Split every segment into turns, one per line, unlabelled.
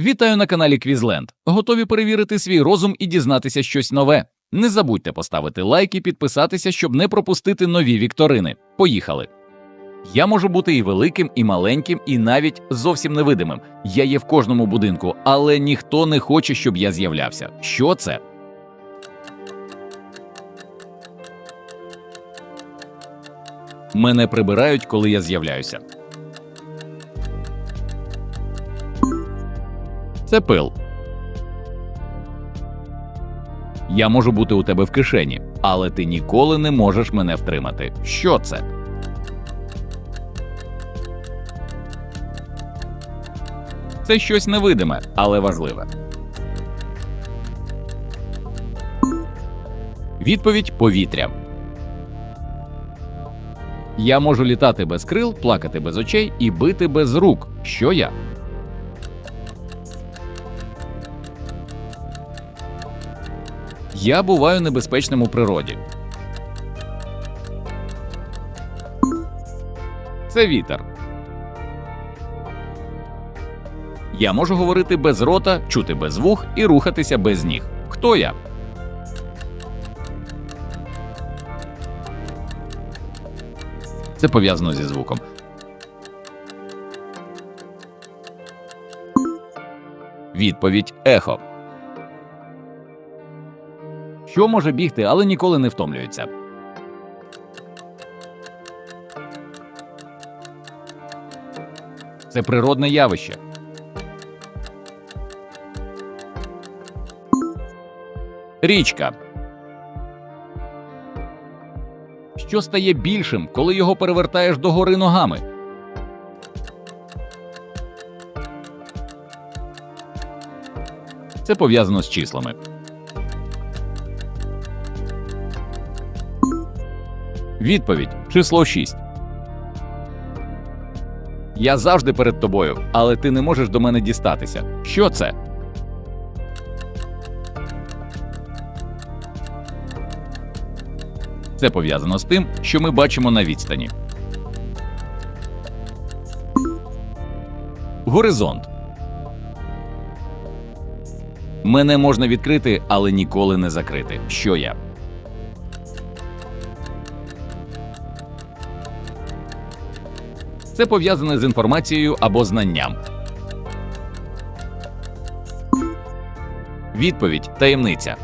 Вітаю на каналі Квізленд. Готові перевірити свій розум і дізнатися щось нове. Не забудьте поставити лайк і підписатися, щоб не пропустити нові вікторини. Поїхали! Я можу бути і великим, і маленьким, і навіть зовсім невидимим. Я є в кожному будинку, але ніхто не хоче, щоб я з'являвся. Що це? Мене прибирають, коли я з'являюся. Це пил. Я можу бути у тебе в кишені, але ти ніколи не можеш мене втримати. Що це? Це щось невидиме, але важливе. Відповідь повітря. Я можу літати без крил, плакати без очей і бити без рук. Що я? Я буваю небезпечним у природі. Це вітер. Я можу говорити без рота, чути без вух і рухатися без ніг. Хто я? Це пов'язано зі звуком. Відповідь ехо. Що може бігти, але ніколи не втомлюється. Це природне явище. Річка. Що стає більшим, коли його перевертаєш догори ногами? Це пов'язано з числами. Відповідь число 6. Я завжди перед тобою, але ти не можеш до мене дістатися. Що це? Це пов'язано з тим, що ми бачимо на відстані. Горизонт. Мене можна відкрити, але ніколи не закрити. Що я? Це пов'язане з інформацією або знанням. Відповідь таємниця.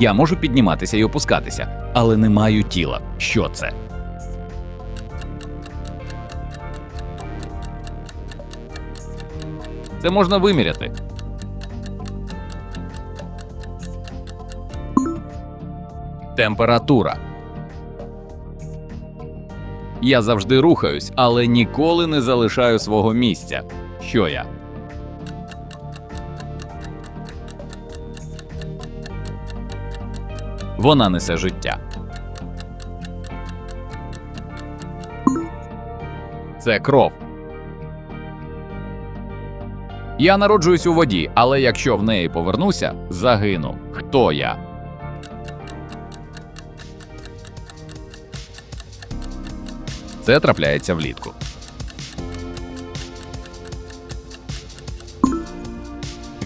Я можу підніматися і опускатися, але не маю тіла. Що це? Це можна виміряти. Температура. Я завжди рухаюсь, але ніколи не залишаю свого місця. Що я? Вона несе життя. Це кров. Я народжуюсь у воді, але якщо в неї повернуся, загину. Хто я? Це трапляється влітку.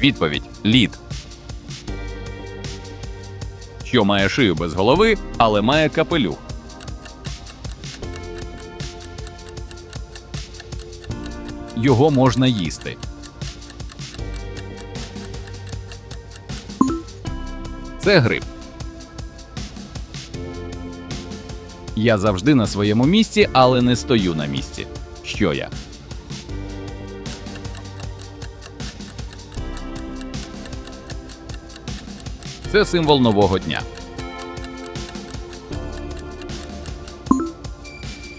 Відповідь лід. Що має шию без голови, але має капелюх. Його можна їсти. Це гриб. Я завжди на своєму місці, але не стою на місці. Що я? Це символ нового дня.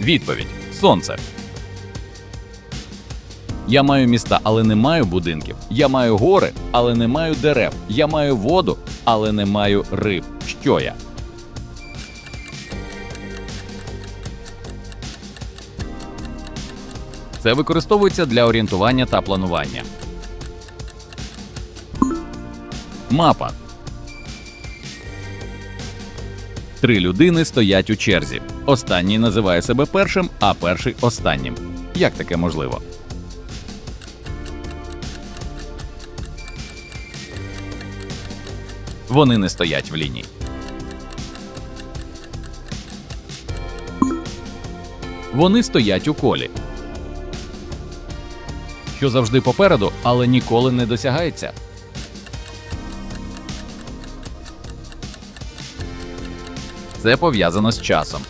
Відповідь Сонце. Я маю міста, але не маю будинків. Я маю гори, але не маю дерев. Я маю воду, але не маю риб. Що я? Це використовується для орієнтування та планування. Мапа. Три людини стоять у черзі. Останній називає себе першим, а перший останнім. Як таке можливо? Вони не стоять в лінії. Вони стоять у колі. Що завжди попереду, але ніколи не досягається. Це пов'язано з часом.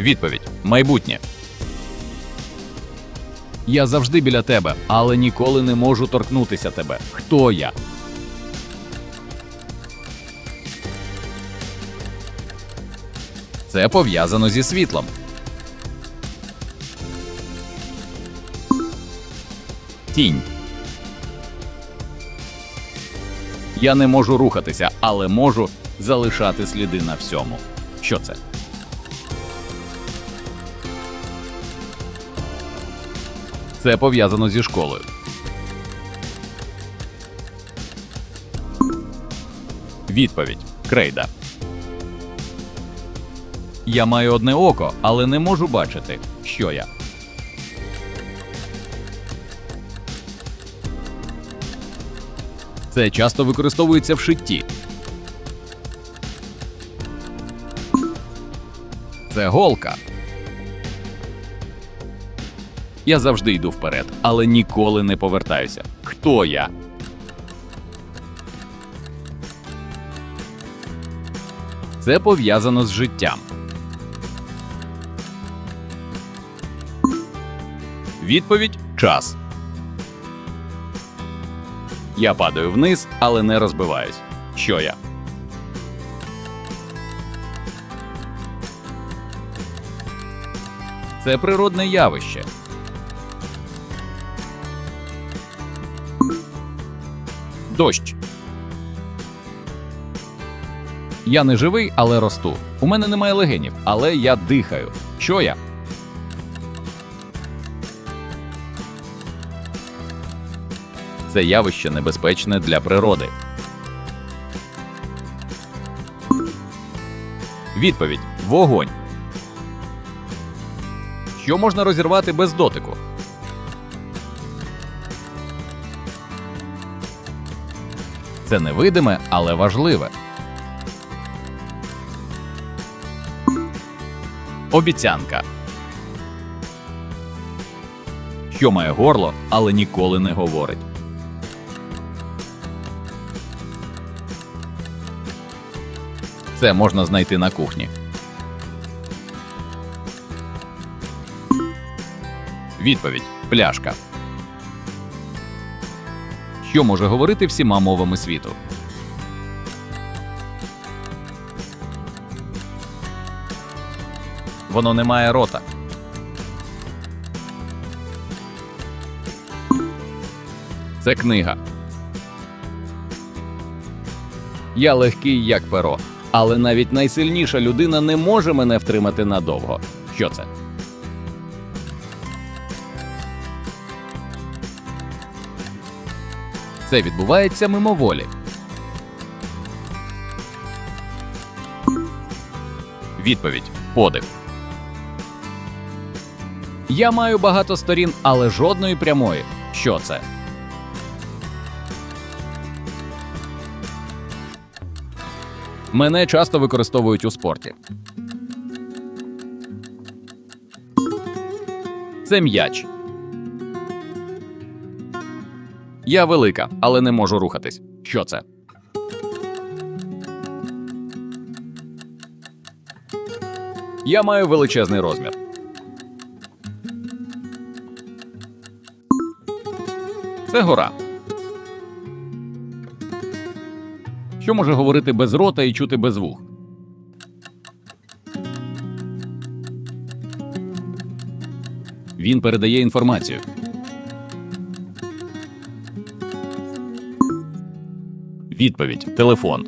Відповідь майбутнє. Я завжди біля тебе, але ніколи не можу торкнутися тебе. Хто я? Це пов'язано зі світлом. Тінь. Я не можу рухатися, але можу залишати сліди на всьому. Що це? Це пов'язано зі школою. Відповідь Крейда. Я маю одне око, але не можу бачити, що я. Це часто використовується в шитті. Це голка. Я завжди йду вперед, але ніколи не повертаюся. Хто я? Це пов'язано з життям. Відповідь час. Я падаю вниз, але не розбиваюсь. Що я? Це природне явище. Дощ. Я не живий, але росту. У мене немає легенів, але я дихаю. Що я? Це явище небезпечне для природи. Відповідь вогонь. Що можна розірвати без дотику? Це невидиме, але важливе. Обіцянка. Що має горло, але ніколи не говорить. Це можна знайти на кухні. Відповідь пляшка. Що може говорити всіма мовами світу? Воно не має рота. Це книга. Я легкий, як перо, але навіть найсильніша людина не може мене втримати надовго. Що це? Це відбувається мимоволі. Відповідь подих. Я маю багато сторін, але жодної прямої. Що це? Мене часто використовують у спорті. Це м'яч. Я велика, але не можу рухатись. Що це? Я маю величезний розмір. Це гора. Що може говорити без рота і чути без вух? Він передає інформацію. Відповідь телефон.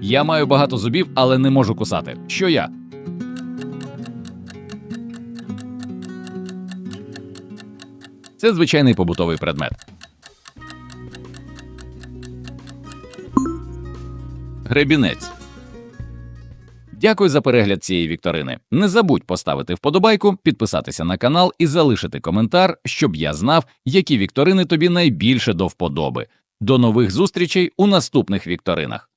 Я маю багато зубів, але не можу кусати. Що я? Це звичайний побутовий предмет. Гребінець. Дякую за перегляд цієї вікторини. Не забудь поставити вподобайку, підписатися на канал і залишити коментар, щоб я знав, які вікторини тобі найбільше до вподоби. До нових зустрічей у наступних вікторинах.